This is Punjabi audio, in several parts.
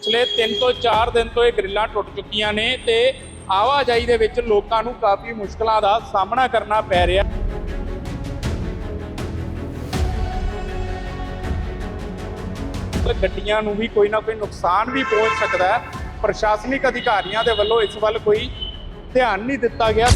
ਪਿਛਲੇ 3 ਤੋਂ 4 ਦਿਨ ਤੋਂ ਇਹ ਗ੍ਰਿਲਾਂ ਟੁੱਟ ਚੁੱਕੀਆਂ ਨੇ ਤੇ ਆਵਾਜਾਈ ਦੇ ਵਿੱਚ ਲੋਕਾਂ ਨੂੰ ਕਾਫੀ ਮੁਸ਼ਕਲਾਂ ਦਾ ਸਾਹਮਣਾ ਕਰਨਾ ਪੈ ਰਿਹਾ। ਗੱਡੀਆਂ ਨੂੰ ਵੀ ਕੋਈ ਨਾ ਕੋਈ ਨੁਕਸਾਨ ਵੀ ਪਹੁੰਚ ਸਕਦਾ ਹੈ। ਪ੍ਰਸ਼ਾਸਨਿਕ ਅਧਿਕਾਰੀਆਂ ਦੇ ਵੱਲੋਂ ਇਸ ਵੱਲ ਕੋਈ ਧਿਆਨ ਨਹੀਂ ਦਿੱਤਾ ਗਿਆ।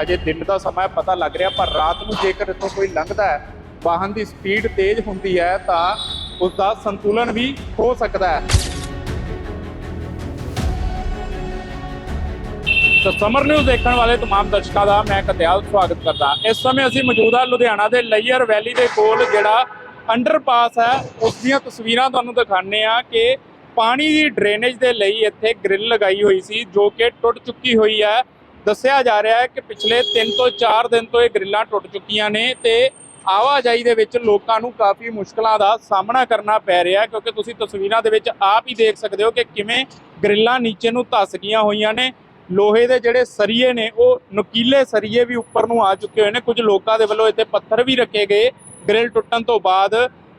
ਹਜੇ ਦਿਨ ਦਾ ਸਮਾਂ ਪਤਾ ਲੱਗ ਰਿਹਾ, ਪਰ ਰਾਤ ਨੂੰ ਜੇਕਰ ਇੱਥੋਂ ਕੋਈ ਲੰਘਦਾ ਹੈ, ਵਾਹਨ ਦੀ ਸਪੀਡ ਤੇਜ਼ ਹੁੰਦੀ ਹੈ ਤਾਂ ਉਸ ਦਾ ਸੰਤੁਲਨ ਵੀ ਹੋ ਸਕਦਾ ਹੈ ਤਾਂ ਸਮਰ ਨਿਊਜ਼ ਦੇਖਣ ਵਾਲੇ तमाम ਦਰਸ਼ਕਾਂ ਦਾ ਮੈਂ ਕਤਿਆਲ ਸਵਾਗਤ ਕਰਦਾ ਇਸ ਸਮੇਂ ਅਸੀਂ ਮੌਜੂਦ ਹਾਂ ਲੁਧਿਆਣਾ ਦੇ ਲਈਅਰ ਵੈਲੀ ਦੇ ਕੋਲ ਜਿਹੜਾ ਅੰਡਰਪਾਸ ਹੈ ਉਸ ਦੀਆਂ ਤਸਵੀਰਾਂ ਤੁਹਾਨੂੰ ਦਿਖਾਣੇ ਆ ਕਿ ਪਾਣੀ ਦੀ ਡਰੇਨੇਜ ਦੇ ਲਈ ਇੱਥੇ ਗ੍ਰਿਲ ਲਗਾਈ ਹੋਈ ਸੀ ਜੋ ਕਿ ਟੁੱਟ ਚੁੱਕੀ ਹੋਈ ਹੈ ਦੱਸਿਆ ਜਾ ਰਿਹਾ ਹੈ ਕਿ ਪਿਛਲੇ 3 ਤੋਂ 4 ਦਿਨ ਤੋਂ ਇਹ ਗ੍ਰਿਲਾਂ ਟੁੱਟ ਚੁੱਕੀਆਂ ਨੇ ਤੇ ਆਵਾਜਾਈ ਦੇ ਵਿੱਚ ਲੋਕਾਂ ਨੂੰ ਕਾਫੀ ਮੁਸ਼ਕਲਾਂ ਦਾ ਸਾਹਮਣਾ ਕਰਨਾ ਪੈ ਰਿਹਾ ਕਿਉਂਕਿ ਤੁਸੀਂ ਤਸਵੀਰਾਂ ਦੇ ਵਿੱਚ ਆਪ ਹੀ ਦੇਖ ਸਕਦੇ ਹੋ ਕਿ ਕਿਵੇਂ ਗ੍ਰਿਲਾਂ ਨੀਚੇ ਨੂੰ ਧੱਸ ਗਈਆਂ ਹੋਈਆਂ ਨੇ। ਲੋਹੇ ਦੇ ਜਿਹੜੇ ਸਰੀਏ ਨੇ, ਉਹ ਨੁਕੀਲੇ ਸਰੀਏ ਵੀ ਉੱਪਰ ਨੂੰ ਆ ਚੁੱਕੇ ਹੋਏ ਨੇ। ਕੁਝ ਲੋਕਾਂ ਦੇ ਵੱਲੋਂ ਇੱਥੇ ਪੱਥਰ ਵੀ ਰੱਖੇ ਗਏ। ਗ੍ਰਿਲ ਟੁੱਟਣ ਤੋਂ ਬਾਅਦ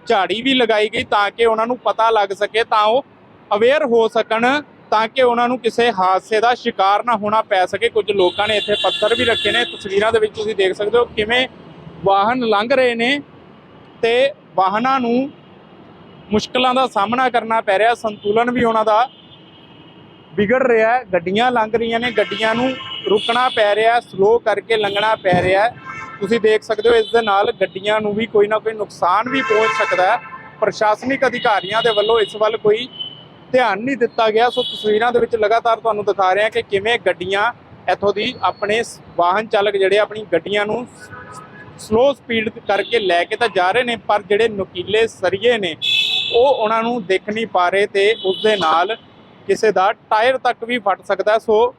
ਝਾੜੀ ਵੀ ਲਗਾਈ ਗਈ ਤਾਂ ਕਿ ਉਹਨਾਂ ਨੂੰ ਪਤਾ ਲੱਗ ਸਕੇ, ਤਾਂ ਉਹ ਅਵੇਅਰ ਹੋ ਸਕਣ, ਤਾਂ ਕਿ ਉਹਨਾਂ ਨੂੰ ਕਿਸੇ ਹਾਦਸੇ ਦਾ ਸ਼ਿਕਾਰ ਨਾ ਹੋਣਾ ਪੈ ਸਕੇ। ਕੁਝ ਲੋਕਾਂ ਨੇ ਇੱਥੇ ਪੱਥਰ ਵੀ ਰੱਖੇ ਨੇ। ਤਸਵੀਰਾਂ ਦੇ ਵਿੱਚ ਤੁਸੀਂ ਦੇਖ ਸਕਦੇ ਹੋ ਕਿਵੇਂ ਵਾਹਨ ਲੰਘ ਰਹੇ ਨੇ ਤੇ ਵਾਹਨਾਂ ਨੂੰ ਮੁਸ਼ਕਲਾਂ ਦਾ ਸਾਹਮਣਾ ਕਰਨਾ ਪੈ ਰਿਹਾ, ਸੰਤੁਲਨ ਵੀ ਉਹਨਾਂ ਦਾ ਵਿਗੜ ਰਿਹਾ ਹੈ, ਗੱਡੀਆਂ ਲੰਘ ਰਹੀਆਂ ਨੇ, ਗੱਡੀਆਂ ਨੂੰ ਰੁਕਣਾ ਪੈ ਰਿਹਾ ਸਲੋ ਕਰਕੇ ਲੰਘਣਾ ਪੈ ਰਿਹਾ ਤੁਸੀਂ ਦੇਖ ਸਕਦੇ ਹੋ, ਇਸ ਦੇ ਨਾਲ ਗੱਡੀਆਂ ਨੂੰ ਵੀ ਕੋਈ ਨਾ ਕੋਈ ਨੁਕਸਾਨ ਵੀ ਪਹੁੰਚ ਸਕਦਾ ਹੈ। ਪ੍ਰਸ਼ਾਸਨਿਕ ਅਧਿਕਾਰੀਆਂ ਦੇ ਵੱਲੋਂ ਇਸ ਵੱਲ ਕੋਈ ਧਿਆਨ ਨਹੀਂ ਦਿੱਤਾ ਗਿਆ। ਸੋ ਤਸਵੀਰਾਂ ਦੇ ਵਿੱਚ ਲਗਾਤਾਰ ਤੁਹਾਨੂੰ ਦਿਖਾ ਰਹੇ ਹਾਂ ਕਿ ਕਿਵੇਂ ਗੱਡੀਆਂ ਇੱਥੋਂ ਦੀ ਆਪਣੇ ਵਾਹਨ ਚਾਲਕ ਜਿਹੜੇ ਆਪਣੀ ਗੱਡੀਆਂ ਨੂੰ ਸਲੋ ਸਪੀਡ ਕਰਕੇ ਲੈ ਕੇ ਤਾਂ ਜਾ ਰਹੇ ਨੇ ਪਰ ਜਿਹੜੇ ਨੁਕੀਲੇ ਸਰੀਏ ਨੇ ਉਹ ਉਹਨਾਂ ਨੂੰ ਦੇਖ ਨਹੀਂ ਪਾ ਰਹੇ ਤੇ ਉਸ ਦੇ ਨਾਲ ਕਿਸੇ ਦਾ ਟਾਇਰ ਤੱਕ ਵੀ ਫਟ ਸਕਦਾ। ਸੋ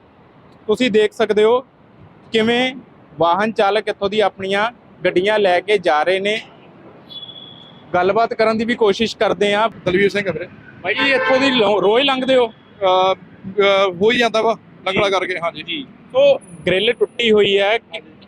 ਤੁਸੀਂ ਦੇਖ ਸਕਦੇ ਹੋ ਕਿਵੇਂ ਵਾਹਨ ਚਾਲਕ ਇੱਥੋਂ ਦੀ ਆਪਣੀਆਂ ਗੱਡੀਆਂ ਲੈ ਕੇ ਜਾ ਰਹੇ ਨੇ। ਗੱਲਬਾਤ ਕਰਨ ਦੀ ਵੀ ਕੋਸ਼ਿਸ਼ ਕਰਦੇ ਆ ਦਲਵੀਰ ਸਿੰਘ ਵੀਰੇ। ਭਾਈ ਜੀ ਇੱਥੋਂ ਦੀ ਰੋਜ਼ ਲੰਘਦੇ ਹੋ? ਹੋ ਹੀ ਜਾਂਦਾ ਵਾ ਲੰਗੜਾ ਕਰਕੇ ਹਾਂਜੀ। ਜੀ। ਸੋ ਗ੍ਰਿਲ ਟੁੱਟੀ ਹੋਈ ਹੈ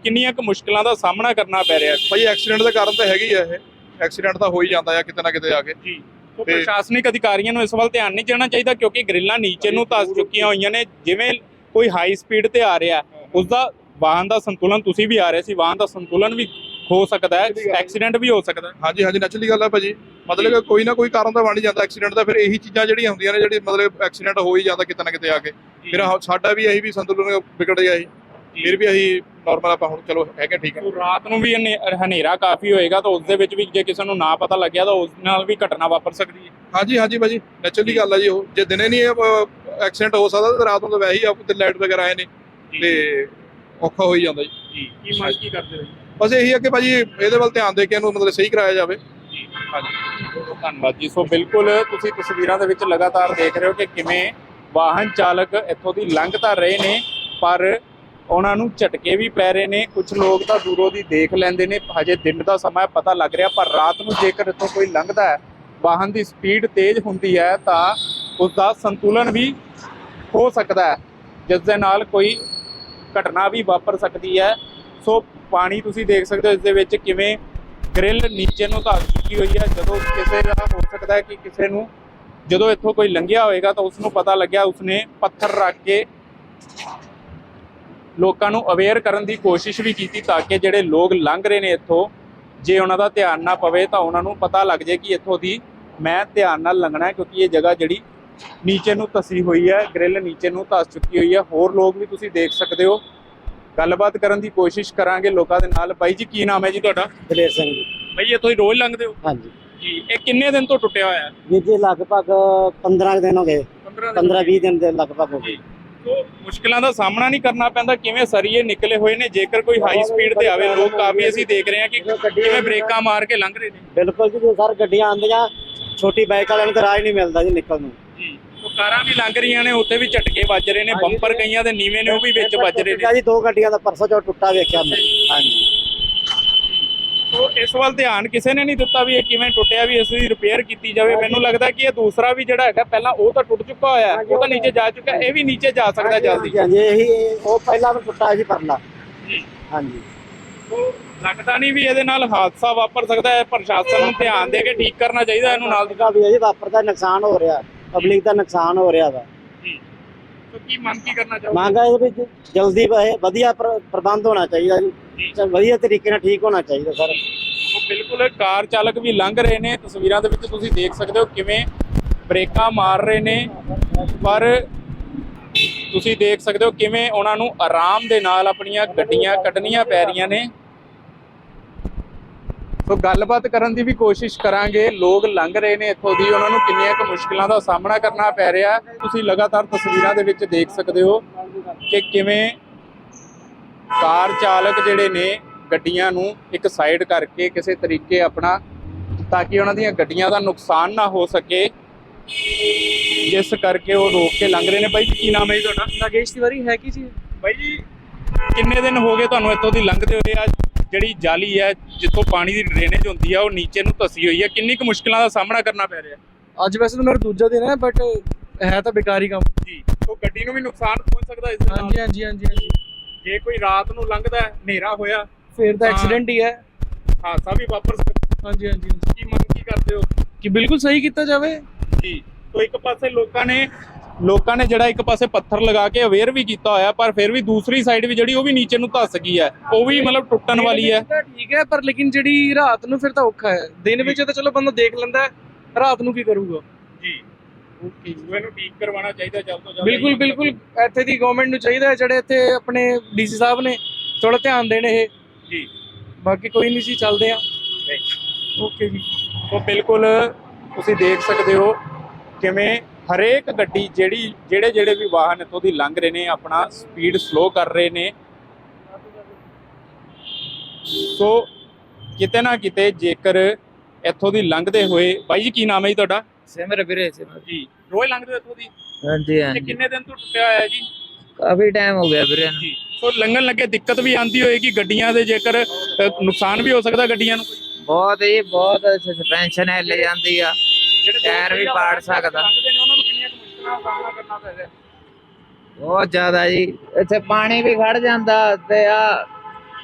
ਕਿੰਨੀਆਂ ਕੁ ਮੁਸ਼ਕਲਾਂ ਦਾ ਸਾਹਮਣਾ ਕਰਨਾ ਪੈ ਰਿਹਾ ਭਾਈ ਐਕਸੀਡੈਂਟ ਦੇ ਕਾਰਨ ਤਾਂ ਹੈਗੀ ਆ ਇਹ। ਐਕਸੀਡੈਂਟ ਤਾਂ ਹੋ ਹੀ ਜਾਂਦਾ ਆ ਕਿਤੇ ਨਾ ਕਿਤੇ ਆ ਕੇ। ਜੀ। ਤੇ- ਪ੍ਰਸ਼ਾਸਨਿਕ ਅਧਿਕਾਰੀਆਂ ਨੂੰ ਇਸ ਵੱਲ ਧਿਆਨ ਨਹੀਂ ਦੇਣਾ ਚਾਹੀਦਾ ਕਿਉਂਕਿ ਗ੍ਰਿਲਾਂ ਨੀਚੇ ਨੂੰ ਧੱਸ ਚੁੱਕੀਆਂ ਹੋਈਆਂ ਨੇ। ਜਿਵੇਂ ਕੋਈ ਹਾਈ ਸਪੀਡ ਤੇ ਆ ਰਿਹਾ ਉਸ ਦਾ ਵਾਹਨ ਦਾ ਸੰਤੁਲਨ ਤੁਸੀਂ ਵੀ ਆ ਰਹੇ ਸੀ। ਵਾਹਨ ਦਾ ਸੰਤੁਲਨ ਵੀ ਹੋ ਸਕਦਾ ਹੈ ਐਕਸੀਡੈਂਟ ਵੀ ਹੋ ਸਕਦਾ ਹੈ। ਹਾਂਜੀ ਹਾਂਜੀ ਨੈਚੁਰਲੀ ਗੱਲ ਹੈ ਭਾਜੀ। ਮਤਲਬ ਕੋਈ ਨਾ ਕੋਈ ਕਾਰਨ ਤਾਂ ਬਣ ਹੀ ਜਾਂਦਾ। ਐਕਸੀਡੈਂਟ ਦਾ ਫਿਰ ਇਹੀ ਚੀਜ਼ਾਂ ਜਿਹੜੀਆਂ ਹੁੰਦੀਆਂ ਨੇ ਜਿਹੜੀ ਮਤਲਬ ਐਕਸੀਡੈਂਟ ਹੋ ਹੀ ਜਾਂਦਾ ਕਿਤੇ ਨਾ ਕਿਤੇ ਆ ਕੇ। ਫਿਰ ਸਾਡਾ ਵੀ ਇਹੀ ਵੀ ਸੰਤੁਲਨ ਵਿਗੜ ਗਿਆ ਸੀ। ਫਿਰ ਵੀ ਅਸੀਂ ਨਾਰਮਲ ਆਪਾਂ ਹੁਣ ਚਲੋ ਹੈਗੇ ਠੀਕ ਹੈ ਰਾਤ ਨੂੰ ਵੀ ਹਨੇ- ਹਨੇਰਾ ਕਾਫੀ ਹੋਏਗਾ ਤਾਂ ਉਸ ਦੇ ਵਿੱਚ ਵੀ ਜੇ ਕਿਸੇ ਨੂੰ ਨਾ ਪਤਾ ਲੱਗਿਆ ਤਾਂ ਉਸ ਨਾਲ ਵੀ ਘਟਨਾ ਵਾਪਰ ਸਕਦੀ ਹੈ। ਹਾਂਜੀ ਹਾਂਜੀ ਭਾਜੀ ਨੈਚੁਰਲੀ ਗੱਲ ਹੈ ਜੀ ਉਹ। ਜੇ ਦਿਨੇ ਨਹੀਂ ਐਕਸੀਡੈਂਟ ਹੋ ਸਕਦਾ ਤਾਂ ਰਾਤ ਨੂੰ ਤਾਂ ਵੈਸੇ ਹੀ ਆਪ ਤੇ ਲਾਈਟ ਵਗੈਰਾ ਆਏ ਨੇ ਤੇ ਔਖਾ ਹੋ ਹੀ ਜਾਂਦਾ ਜੀ। ਜੀ ਕੀ ਮੰਗ ਕੀ ਕਰਦੇ ਹੋ ਬਸ ਇਹੀ ਹੈ ਕਿ ਭਾਜੀ ਇਹਦੇ ਵੱਲ ਧਿਆਨ ਦੇ ਕੇ ਇਹਨੂੰ ਮਤਲਬ ਸਹੀ ਕਰਾਇਆ ਜਾਵੇ। ਜੀ। ਹਾਂਜੀ। ਧੰਨਵਾਦ ਜੀ। ਸੋ ਬਿਲਕੁਲ ਤੁਸੀਂ ਤਸਵੀਰਾਂ ਦੇ ਵਿੱਚ ਲਗਾਤਾਰ ਦੇਖ ਰਹੇ ਹੋ ਕਿ ਕਿਵੇਂ ਵਾਹਨ ਚਾਲਕ ਇੱਥੋਂ ਦੀ ਲੰਘ ਤਾਂ ਰਹੇ ਨੇ ਪਰ ਉਹਨਾਂ ਨੂੰ ਝਟਕੇ ਵੀ ਪੈ ਰਹੇ ਨੇ। ਕੁਝ ਲੋਕ ਤਾਂ ਦੂਰੋਂ ਦੀ ਦੇਖ ਲੈਂਦੇ ਨੇ। ਹਜੇ ਦਿਨ ਦਾ ਸਮਾਂ ਪਤਾ ਲੱਗ ਰਿਹਾ, ਪਰ ਰਾਤ ਨੂੰ ਜੇਕਰ ਇੱਥੋਂ ਕੋਈ ਲੰਘਦਾ ਹੈ, ਵਾਹਨ ਦੀ ਸਪੀਡ ਤੇਜ਼ ਹੁੰਦੀ ਹੈ, ਤਾਂ ਉਸ ਦਾ ਸੰਤੁਲਨ ਵੀ ਹੋ ਸਕਦਾ ਹੈ। ਜਿਸ ਦੇ ਨਾਲ ਕੋਈ ਘਟਨਾ ਵੀ ਵਾਪਰ ਸਕਦੀ ਹੈ। ਸੋ ਪਾਣੀ ਤੁਸੀਂ ਦੇਖ ਸਕਦੇ ਹੋ ਇਸ ਦੇ ਵਿੱਚ ਕਿਵੇਂ ਗ੍ਰਿਲ ਨੀਚੇ ਨੂੰ ਧੱਸ ਚੁੱਕੀ ਹੋਈ ਹੈ। ਜਦੋਂ ਕਿਸੇ ਦਾ ਹੋ ਸਕਦਾ ਹੈ ਕਿ ਕਿਸੇ ਨੂੰ ਜਦੋਂ ਇੱਥੋਂ ਕੋਈ ਲੰਘਿਆ ਹੋਵੇਗਾ ਤਾਂ ਉਸ ਨੂੰ ਪਤਾ ਲੱਗਿਆ, ਉਸਨੇ ਪੱਥਰ ਰੱਖ ਕੇ ਲੋਕਾਂ ਨੂੰ ਅਵੇਅਰ ਕਰਨ ਦੀ ਕੋਸ਼ਿਸ਼ ਵੀ ਕੀਤੀ ਤਾਂ ਕਿ ਜਿਹੜੇ ਲੋਕ ਲੰਘ ਰਹੇ ਨੇ ਇੱਥੋਂ ਜੇ ਉਹਨਾਂ ਦਾ ਧਿਆਨ ਨਾ ਪਵੇ ਤਾਂ ਉਹਨਾਂ ਨੂੰ ਪਤਾ ਲੱਗ ਜੇ ਕਿ ਇੱਥੋਂ ਦੀ ਮੈਂ ਧਿਆਨ ਨਾਲ ਲੰਘਣਾ ਕਿਉਂਕਿ ਇਹ ਜਗ੍ਹਾ ਜਿਹੜੀ ਨੀਚੇ ਨੂੰ ਧਸੀ ਹੋਈ ਹੈ ਗ੍ਰਿਲ ਨੀਚੇ ਨੂੰ ਧਸ ਚੁੱਕੀ ਹੋਈ ਹੈ। ਹੋਰ ਲੋਕ ਵੀ ਤੁਸੀਂ ਦੇਖ ਸਕਦੇ ਹੋ। ਗੱਲਬਾਤ ਕਰਨ ਦੀ ਕੋਸ਼ਿਸ਼ ਕਰਾਂਗੇ ਲੋਕਾਂ ਦੇ ਨਾਲ। ਬਾਈ ਜੀ ਕੀ ਨਾਮ ਹੈ ਜੀ ਤੁਹਾਡਾ? ਦਲੇਰ ਸਿੰਘ ਜੀ। ਬਾਈ ਇੱਥੋਂ ਹੀ ਰੋਜ਼ ਲੰਘਦੇ ਹੋ? ਹਾਂਜੀ। ਜੀ ਇਹ ਕਿੰਨੇ ਦਿਨ ਤੋਂ ਟੁੱਟਿਆ ਹੋਇਆ? ਹੈ ਵੀਰ ਜੀ ਲਗਭਗ 15 ਕੁ ਦਿਨ ਹੋ ਗਏ। 15 20 ਦਿਨ ਦੇ ਲਗਭਗ ਹੋ ਗਏ। ਮੁਸ਼ਕਲਾਂ ਦਾ ਸਾਹਮਣਾ ਨਹੀਂ ਕਰਨਾ ਪੈਂਦਾ ਕਿਵੇਂ ਸਰੀਏ ਨਿਕਲੇ ਹੋਏ ਨੇ ਜੇਕਰ ਕੋਈ ਹਾਈ ਸਪੀਡ ਤੇ ਆਵੇ ਲੋਕ ਕਾਫੀ ਅਸੀਂ ਦੇਖ ਰਹੇ ਹਾਂ ਕਿ ਕਿਵੇਂ ਬ੍ਰੇਕਾਂ ਮਾਰ ਕੇ ਲੰਘ ਰਹੇ ਨੇ। ਬਿਲਕੁਲ ਜੀ ਸਰ ਗੱਡੀਆਂ ਆਉਂਦੀਆਂ ਛੋਟੀ ਬਾਈਕ ਵਾਲਿਆਂ ਨੂੰ ਤਾਂ ਰਾਹ ਨਹੀਂ ਮਿਲਦਾ ਜੀ ਨਿਕਲਣ ਨੂੰ। ਜੀ ਕਾਰਾਂ ਵੀ ਲੰਘ ਰਹੀਆਂ ਨੇ ਉੱਤੇ ਵੀ ਝਟਕੇ ਵੱਜ ਰਹੇ ਨੇ ਬੰਪਰ ਕਈਆਂ ਦੇ ਨੀਵੇਂ ਨੇ ਉਹ ਵੀ ਵਿੱਚ ਵੱਜ ਰਹੇ ਨੇ। ਜੀ ਦੋ ਗੱਡੀਆਂ ਦਾ ਪਰਸੋਂ ਜੋ ਟੁੱਟਾ ਵੇਖਿਆ ਮੈਂ। ਹਾਂਜੀ। ਸੋ ਇਸ ਵੱਲ ਧਿਆਨ ਕਿਸੇ ਨੇ ਨਹੀਂ ਦਿੱਤਾ ਵੀ ਇਹ ਕਿਵੇਂ ਟੁੱਟਿਆ ਵੀ ਇਸ ਦੀ ਰਿਪੇਅਰ ਕੀਤੀ ਜਾਵੇ। ਮੈਨੂੰ ਲੱਗਦਾ ਕਿ ਇਹ ਦੂਸਰਾ ਵੀ ਜਿਹੜਾ ਹੈਗਾ ਪਹਿਲਾਂ ਉਹ ਤਾਂ ਟੁੱਟ ਚੁੱਕਾ ਹੋਇਆ ਹੈ, ਉਹ ਤਾਂ ਨੀਚੇ ਜਾ ਚੁੱਕਾ ਹੈ, ਇਹ ਵੀ ਨੀਚੇ ਜਾ ਸਕਦਾ ਜਲਦੀ। ਹਾਂਜੀ ਇਹੀ ਉਹ ਪਹਿਲਾਂ ਤਾਂ ਟੁੱਟਾ ਜੀ ਪਰਲਾ। ਜੀ। ਹਾਂਜੀ। ਸੋ ਲੱਗਦਾ ਨਹੀਂ ਵੀ ਇਹਦੇ ਨਾਲ ਹਾਦਸਾ ਵਾਪਰ ਸਕਦਾ ਹੈ। ਪ੍ਰਸ਼ਾਸਨ ਨੂੰ ਧਿਆਨ ਦੇ ਕੇ ਠੀਕ ਕਰਨਾ ਚਾਹੀਦਾ ਇਹਨੂੰ ਨਾਲ। ਦੀ ਦਾ ਵੀ ਹੈ ਜੀ ਵਾਪਰਦਾ ਨੁਕਸਾਨ ਹੋ ਰਿਹਾ। ਪਬਲਿਕ ਦਾ ਨੁਕਸਾਨ ਹੋ ਰਿਹਾ ਵਾ। ਜੀ। ਸੋ ਕੀ ਮੰਗ ਕੀ ਕਰਨਾ ਚਾਹੋਗੇ? ਮੰਗ ਹੈ ਵਿੱਚ ਜਲਦੀ ਵਧੀਆ ਪ੍ਰ- ਪ੍ਰਬੰਧ ਹੋਣਾ ਚਾਹੀਦਾ ਜੀ। ਜੀ। ਵਧੀਆ ਤਰੀਕੇ ਨਾਲ ਠੀਕ ਹੋਣਾ ਚਾਹੀਦਾ, ਸਰ। ਬਿਲਕੁਲ, ਕਾਰ ਚਾਲਕ ਵੀ ਲੰਘ ਰਹੇ ਨੇ। ਤਸਵੀਰਾਂ ਦੇ ਵਿੱਚ ਤੁਸੀਂ ਦੇਖ ਸਕਦੇ ਹੋ ਕਿਵੇਂ ਬ੍ਰੇਕਾਂ ਮਾਰ ਰਹੇ ਨੇ। ਪਰ ਤੁਸੀਂ ਦੇਖ ਸਕਦੇ ਹੋ ਕਿਵੇਂ ਉਹਨਾਂ ਨੂੰ ਆਰਾਮ ਦੇ ਨਾਲ ਆਪਣੀਆਂ ਗੱਡੀਆਂ ਕੱਢਣੀਆਂ ਪੈ ਰਹੀਆਂ ਨੇ। ਸੋ, ਗੱਲਬਾਤ ਕਰਨ ਦੀ ਵੀ ਕੋਸ਼ਿਸ਼ ਕਰਾਂਗੇ। ਲੋਕ ਲੰਘ ਰਹੇ ਨੇ ਇੱਥੋਂ ਦੀ। ਉਹਨਾਂ ਨੂੰ ਕਿੰਨੀਆਂ ਕੁ ਮੁਸ਼ਕਲਾਂ ਦਾ ਸਾਹਮਣਾ ਕਰਨਾ ਪੈ ਰਿਹਾ। ਤੁਸੀਂ ਲਗਾਤਾਰ ਤਸਵੀਰਾਂ ਦੇ ਵਿੱਚ ਦੇਖ ਸਕਦੇ ਹੋ ਕਿ ਕਿਵੇਂ ਕਾਰ ਚਾਲਕ ਜਿਹੜੇ ਨੇ ਗੱਡੀਆਂ ਨੂੰ ਇੱਕ ਸਾਈਡ ਕਰਕੇ ਕਿਸੇ ਤਰੀਕੇ ਆਪਣਾ ਤਾਂ ਕਿ ਉਹਨਾਂ ਦੀਆਂ ਗੱਡੀਆਂ ਦਾ ਨੁਕਸਾਨ ਨਾ ਹੋ ਸਕੇ। ਜਿਸ ਕਰਕੇ ਉਹ ਰੋਕ ਕੇ ਲੰਘ ਰਹੇ ਨੇ। ਬਾਈ ਜੀ ਕੀ ਨਾਮ ਹੈ ਜੀ ਤੁਹਾਡਾ? ਨਾਗੇਸ਼ ਤਿਵਾਰੀ ਹੈ ਕੀ ਜੀ? ਬਾਈ ਜੀ ਕਿੰਨੇ ਦਿਨ ਹੋ ਗਏ ਤੁਹਾਨੂੰ ਇੱਥੋਂ ਦੀ ਲੰਘਦੇ ਹੋਏ? ਆ ਜਿਹੜੀ ਜਾਲੀ ਹੈ ਜਿੱਥੋਂ ਪਾਣੀ ਦੀ ਡਰੇਨੇਜ ਹੁੰਦੀ ਆ ਉਹ ਨੀਚੇ ਨੂੰ ਧਸੀ ਹੋਈ ਹੈ ਕਿੰਨੀ ਕੁ ਮੁਸ਼ਕਲਾਂ ਦਾ ਸਾਹਮਣਾ ਕਰਨਾ ਪੈ ਰਿਹਾ? ਅੱਜ ਵੈਸੇ ਤਾਂ ਮੇਰਾ ਦੂਜਾ ਦਿਨ ਹੈ ਬਟ ਹੈ ਤਾਂ ਬੇਕਾਰੀ ਕੰਮ। ਜੀ ਉਹ ਗੱਡੀ ਨੂੰ ਵੀ ਨੁਕਸਾਨ ਪਹੁੰਚ ਸਕਦਾ ਇਸ ਦੇ ਨਾਲ? ਹਾਂਜੀ ਹਾਂਜੀ ਹਾਂਜੀ ਹਾਂਜੀ। ਜੇ ਕੋਈ ਰਾਤ ਨੂੰ ਲੰਘਦਾ ਹੈ, ਹਨੇਰਾ ਹੋਇਆ ਫਿਰ ਤਾਂ। ਐਕਸੀਡੈਂਟ ਹੀ ਹੈ। ਹਾਦਸਾ ਵੀ ਵਾਪਰ ਸਕਦਾ ਹਾਂਜੀ ਹਾਂਜੀ। ਕੀ ਮੰਗ ਕੀ ਕਰਦੇ ਹੋ? ਕਿ ਬਿਲਕੁਲ ਸਹੀ ਕੀਤਾ ਜਾਵੇ। ਜੀ। ਤੋਂ ਇੱਕ ਪਾਸੇ ਲੋਕਾਂ ਨੇ ਲੋਕਾਂ ਨੇ ਜਿਹੜਾ ਇੱਕ ਪਾਸੇ ਪੱਥਰ ਲਗਾ ਕੇ ਅਵੇਅਰ ਵੀ ਕੀਤਾ ਹੋਇਆ ਪਰ ਫਿਰ ਵੀ ਦੂਸਰੀ ਸਾਈਡ ਵੀ ਜਿਹੜੀ ਉਹ ਵੀ ਨੀਚੇ ਨੂੰ ਧੱਸ ਗਈ ਹੈ। ਉਹ ਵੀ ਮਤਲਬ ਟੁੱਟਣ ਵਾਲੀ ਹੈ। ਠੀਕ ਹੈ ਪਰ ਲੇਕਿਨ ਜਿਹੜੀ ਰਾਤ ਨੂੰ ਫਿਰ ਤਾਂ ਔਖਾ ਹੈ। ਦਿਨ ਵਿੱਚ ਤਾਂ ਚਲੋ ਬੰਦਾ ਦੇਖ ਲੈਂਦਾ ਰਾਤ ਨੂੰ ਕੀ ਕਰੂਗਾ। ਜੀ। ਓਕੇ ਇਹਨੂੰ ਠੀਕ ਕਰਵਾਉਣਾ ਚਾਹੀਦਾ ਜਲਦ ਤੋਂ ਜਲਦ। ਬਿਲਕੁਲ ਬਿਲਕੁਲ। ਇੱਥੇ ਦੀ ਗਵਰਨਮੈਂਟ ਨੂੰ ਚਾਹੀਦਾ ਹੈ ਜਿਹੜੇ ਇੱਥੇ ਆਪਣੇ ਡੀਸੀ ਸਾਹਿਬ ਨੇ ਥੋੜਾ ਧਿਆਨ ਦੇਣ ਇਹ। ਜੀ। ਬਾਕੀ ਕੋਈ ਨਹੀਂ ਸੀ ਚੱਲਦੇ ਆ ਓਕੇ ਜੀ। ਸੋ ਬਿਲਕੁਲ ਤੁਸੀਂ ਦੇਖ ਸਕਦੇ ਹੋ ਕਿਵੇਂ ਹਰੇਕ ਗੱਡੀ ਜਿਹੜੀ ਜਿਹੜੇ ਜਿਹੜੇ ਵੀ ਵਾਹਨ ਇੱਥੋਂ ਦੀ ਲੰਘ ਰਹੇ ਨੇ ਆਪਣਾ ਸਪੀਡ ਸਲੋ ਕਰ ਰਹੇ ਨੇ। ਸੋ ਕਿਤੇ ਨਾ ਕਿਤੇ ਜੇਕਰ ਇੱਥੋਂ ਦੀ ਲੰਘਦੇ ਹੋਏ ਬਾਈ ਜੀ ਕੀ ਨਾਮ ਹੈ ਜੀ ਤੁਹਾਡਾ? ਸਿਮਰ ਵੀਰੇ ਸਿਮਰ ਜੀ। ਰੋਜ਼ ਲੰਘਦੇ ਹੋ ਇੱਥੋਂ ਦੀ? ਹਾਂਜੀ ਇਹ ਹਾਂਜੀ। ਕਿੰਨੇ ਦਿਨ ਤੋਂ ਟੁੱਟਿਆ ਹੋਇਆ ਹੈ ਜੀ? ਕਾਫੀ ਟਾਈਮ ਹੋ ਗਿਆ ਵੀਰੇ ਜੀ। ਸੋ ਲੰਘਣ ਲੱਗੇ ਦਿੱਕਤ ਵੀ ਆਂਦੀ ਹੋਏਗੀ ਗੱਡੀਆਂ ਦੇ ਜੇਕਰ ਅ, ਨੁਕਸਾਨ ਵੀ ਹੋ ਸਕਦਾ ਗੱਡੀਆਂ ਨੂੰ ਕੋਈ? ਬਹੁਤ ਹੀ ਬਹੁਤ ਸਸਪੈਂਸ਼ਨ ਹਿੱਲ ਜਾਂਦੀ ਆ। ਜਿਹੜੇ ਟਾਇਰ ਵੀ ਪਾੜ ਸਕਦਾ। ਲੰਘਦੇ ਨੇ ਉਹਨਾਂ ਨੂੰ ਕਿੰਨੀਆਂ ਕੁ ਮੁਸ਼ਕਲਾਂ ਦਾ ਸਾਹਮਣਾ ਕਰਨਾ ਪੈ ਰਿਹਾ? ਬਹੁਤ ਜ਼ਿਆਦਾ ਜੀ। ਇੱਥੇ ਪਾਣੀ ਵੀ ਖੜ ਜਾਂਦਾ ਤੇ ਆ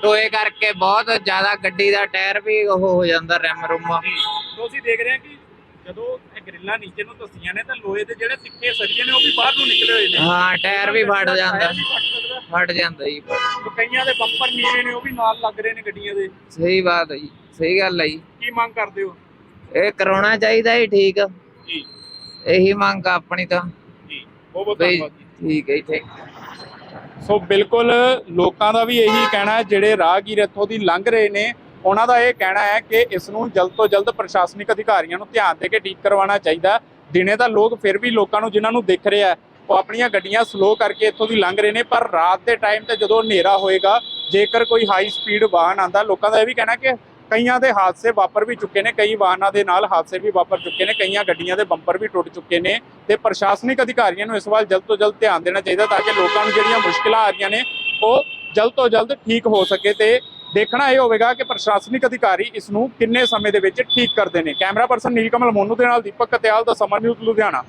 ਟੋਏ ਕਰਕੇ ਬਹੁਤ ਜ਼ਿਆਦਾ ਗੱਡੀ ਦਾ ਟਾਇਰ ਵੀ ਉਹ ਹੋ ਜਾਂਦਾ ਰਿਮ ਰੁਮ। ਸੋ ਅਸੀਂ ਦੇਖ ਰਹੇ ਹਾਂ ਕਿ ਜਦੋਂ ਇਹ ਗ੍ਰਿਲਾਂ ਨੀਚੇ ਨੂੰ ਧਸੀਆਂ ਨੇ ਤਾਂ ਲੋਹੇ ਦੇ ਜਿਹੜੇ ਤਿੱਖੇ ਸਰੀਏ ਨੇ ਉਹ ਵੀ ਬਾਹਰ ਨੂੰ ਨਿਕਲੇ ਹੋਏ ਨੇ। ਹਾਂ ਟਾਇਰ ਵੀ ਫਟ ਜਾਂਦਾ ਟਾਇਰ ਵੀ ਫਟ ਸਕਦਾ ਫਟ ਜਾਂਦਾ ਜੀ। ਸੋ ਕਈਆਂ ਦੇ ਬੰਪਰ ਨੀਵੇਂ ਨੇ ਉਹ ਵੀ ਨਾਲ ਲੱਗ ਰਹੇ ਨੇ ਗੱਡੀਆਂ ਦੇ। ਸਹੀ ਬਾਤ ਹੈ ਜੀ ਸਹੀ ਗੱਲ ਹੈ ਜੀ। ਕੀ ਮੰਗ ਕਰਦੇ ਹੋ? ਇਹ ਕਰਾਉਣਾ ਚਾਹੀਦਾ ਜੀ ਠੀਕ। ਜੀ। ਇਹੀ ਮੰਗ ਆ ਆਪਣੀ ਤਾਂ। ਜੀ ਬਹੁਤ ਬਹੁਤ ਬਈ ਧੰਨਵਾਦ ਜੀ। ਠੀਕ ਹੈ ਜੀ ਠੀਕ। ਸੋ ਬਿਲਕੁਲ ਲੋਕਾਂ ਦਾ ਵੀ ਇਹੀ ਕਹਿਣਾ ਹੈ ਜਿਹੜੇ ਰਾਹਗੀਰ ਇੱਥੋਂ ਦੀ ਲੰਘ ਰਹੇ ਨੇ ਉਹਨਾਂ ਦਾ ਇਹ ਕਹਿਣਾ ਹੈ ਕਿ ਇਸ ਨੂੰ ਜਲਦ ਤੋਂ ਜਲਦ ਪ੍ਰਸ਼ਾਸਨਿਕ ਅਧਿਕਾਰੀਆਂ ਨੂੰ ਧਿਆਨ ਦੇ ਕੇ ਠੀਕ ਕਰਵਾਉਣਾ ਚਾਹੀਦਾ ਦਿਨੇ ਤਾਂ ਲੋਕ ਫਿਰ ਵੀ ਲੋਕਾਂ ਨੂੰ ਜਿਨ੍ਹਾਂ ਨੂੰ ਦਿਖ ਰਿਹਾ ਹੈ, ਉਹ ਆਪਣੀਆਂ ਗੱਡੀਆਂ ਸਲੋ ਕਰਕੇ ਇੱਥੋਂ ਦੀ ਲੰਘ ਰਹੇ ਨੇ ਪਰ ਰਾਤ ਦੇ ਟਾਈਮ ਤੇ ਜਦੋਂ ਹਨੇਰਾ ਹੋਏਗਾ ਜੇਕਰ ਕੋਈ ਹਾਈ ਸਪੀਡ ਵਾਹਨ ਆਂਦਾ ਲੋਕਾਂ ਦਾ ਇਹ ਵੀ ਕਹਿਣਾ ਕਿ ਕਈਆਂ ਦੇ ਹਾਦਸੇ ਵਾਪਰ ਵੀ ਚੁੱਕੇ ਨੇ ਕਈ ਵਾਹਨਾਂ ਦੇ ਨਾਲ ਹਾਦਸੇ ਵੀ ਵਾਪਰ ਚੁੱਕੇ ਨੇ ਕਈਆਂ ਗੱਡੀਆਂ ਦੇ ਬੰਪਰ ਵੀ ਟੁੱਟ ਚੁੱਕੇ ਨੇ ਤੇ ਪ੍ਰਸ਼ਾਸਨਿਕ ਅਧਿਕਾਰੀਆਂ ਨੂੰ ਇਸ ਵੱਲ ਜਲਦ ਤੋਂ ਜਲਦ ਧਿਆਨ ਦੇਣਾ ਚਾਹੀਦਾ ਤਾਂ ਕਿ ਲੋਕਾਂ ਨੂੰ ਜਿਹੜੀਆਂ ਮੁਸ਼ਕਲਾਂ ਆ ਰਹੀਆਂ ਨੇ ਉਹ ਜਲਦ ਤੋਂ ਜਲਦ ਠੀਕ ਹੋ ਸਕੇ ਤੇ ਦੇਖਣਾ ਇਹ ਹੋਵੇਗਾ ਕਿ ਪ੍ਰਸ਼ਾਸਨਿਕ ਅਧਿਕਾਰੀ ਇਸ ਨੂੰ ਕਿੰਨੇ ਸਮੇਂ ਦੇ ਵਿੱਚ ਠੀਕ ਕਰਦੇ ਨੇ। ਕੈਮਰਾ ਪਰਸਨ ਨੀਲਕਮਲ ਮੋਨੂ ਦੇ ਨਾਲ ਦੀਪਕ ਕਤਿਆਲ ਦਾ ਸਮਰ ਨਿਊਜ਼ ਲੁਧਿਆਣਾ।